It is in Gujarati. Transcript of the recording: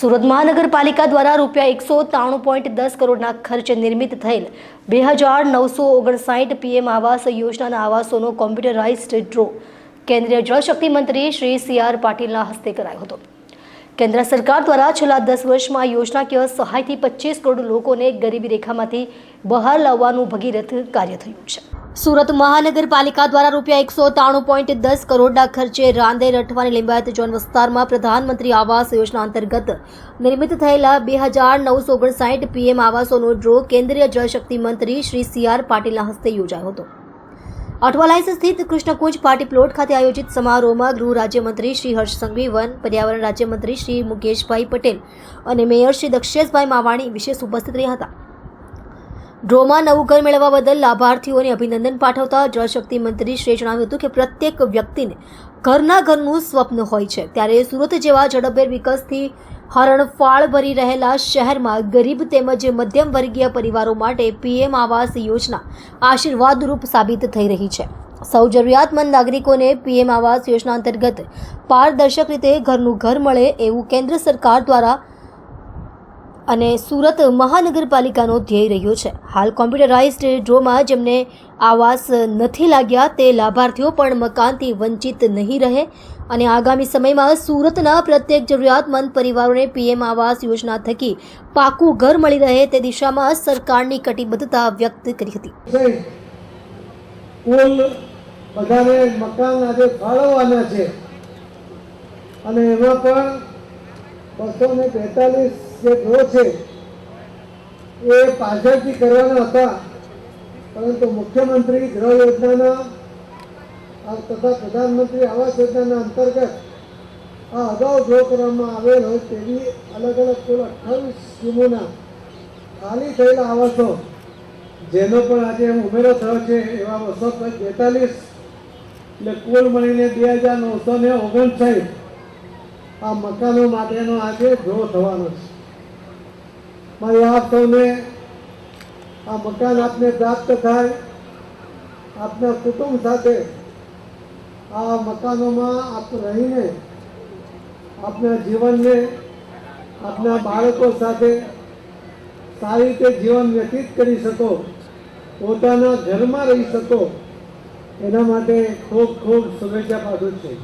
સુરત મહાનગરપાલિકા દ્વારા રૂપિયા એકસો ત્રાણું પોઈન્ટ દસ કરોડના ખર્ચે નિર્મિત થયેલ બે હજાર નવસો ઓગણસાઠ પીએમ આવાસ યોજનાના આવાસોનો કોમ્પ્યુટરાઇઝડ ડ્રો કેન્દ્રીય જળશક્તિ મંત્રી શ્રી સી આર પાટીલના હસ્તે કરાયો હતો. કેન્દ્ર સરકાર દ્વારા છેલ્લા દસ વર્ષમાં યોજનાકીય સહાયથી પચીસ કરોડ લોકોને ગરીબી રેખામાંથી બહાર લાવવાનું ભગીરથ કાર્ય થયું છે. સુરત મહાનગરપાલિકા દ્વારા રૂપિયા એકસો ત્રાણું પોઈન્ટ દસ કરોડના ખર્ચે રાંદેર અઠવાની લિંબાયત ઝોન વિસ્તારમાં પ્રધાનમંત્રી આવાસ યોજના અંતર્ગત નિર્મિત થયેલા બે હજાર નવસો ઓગણસાઠ પીએમ આવાસોનો ડ્રો કેન્દ્રીય જળશક્તિ મંત્રી શ્રી સી આર પાટીલના હસ્તે યોજાયો હતો. અઠવાલાઇન્સ સ્થિત કૃષ્ણકુંજ પાર્ટી પ્લોટ ખાતે આયોજિત સમારોહમાં ગૃહ રાજ્યમંત્રી શ્રી હર્ષ સંઘવી વન પર્યાવરણ રાજ્યમંત્રી શ્રી મુકેશભાઈ પટેલ અને મેયર શ્રી દક્ષેશભાઈ માવાણી વિશેષ ઉપસ્થિત રહ્યા હતા. ડ્રોમાં નવું ઘર મેળવવા બદલ લાભાર્થીઓને અભિનંદન પાઠવતા જળશક્તિ મંત્રી જણાવ્યું હતું કે પ્રત્યેક વ્યક્તિને ઘરના ઘરનું સ્વપ્ન હોય છે. ત્યારે સુરત જેવા ઝડપભેર વિકાસથી હરણફાળ ભરી રહેલા શહેરમાં ગરીબ તેમજ મધ્યમ વર્ગીય પરિવારો માટે પીએમ આવાસ યોજના આશીર્વાદરૂપ સાબિત થઈ રહી છે. સૌ જરૂરિયાતમંદ નાગરિકોને પીએમ આવાસ યોજના અંતર્ગત પારદર્શક રીતે ઘરનું ઘર મળે એવું કેન્દ્ર સરકાર દ્વારા અને સુરત મહાનગરપાલિકાનો ધ્યેય રહ્યો છે. હાલ કોમ્પ્યુટરાઇઝ્ડ ડ્રોમાં જેમને આવાસ નથી લાગ્યા તે લાભાર્થીઓ પણ મકાનથી વંચિત નહીં રહે અને આગામી સમયમાં સુરતના પ્રત્યેક જરૂરિયાતમંદ પરિવારોને પીએમ આવાસ યોજના થકી પાકું ઘર મળી રહે તે દિશામાં સરકારની કટિબદ્ધતા વ્યક્ત કરી હતી. બધાને મકાન આજે ફાળવવાના છે. અને એમાં પણ બસો ને જે ડ્રો છે, એ પાછળથી કરવાના હતા. પરંતુ મુખ્યમંત્રી ગૃહ યોજનાના તથા પ્રધાનમંત્રી આવાસ યોજનાના અંતર્ગત આ અગાઉ ડ્રો કરવામાં આવેલ હોય તેવી અલગ અલગ કુલ અઠ્ઠાવીસ સ્કીમોના ખાલી થયેલા આવાસો, જેનો પણ આજે ઉમેરો થયો છે, એવા બસો બેતાલીસ એટલે કુલ મળીને બે હજાર નવસો ને ઓગણસાઠ આ મકાનો માટેનો આજે ડ્રો થવાનો છે. મારી આપ સૌને આ મકાન આપને પ્રાપ્ત થાય. આપના કુટુંબ સાથે આ મકાનોમાં આપ રહીને આપના જીવનને, આપના બાળકો સાથે સારી રીતે જીવન વ્યતીત કરી શકો, પોતાના ઘરમાં રહી શકો. એના માટે ખૂબ ખૂબ શુભેચ્છા પાઠવું છું.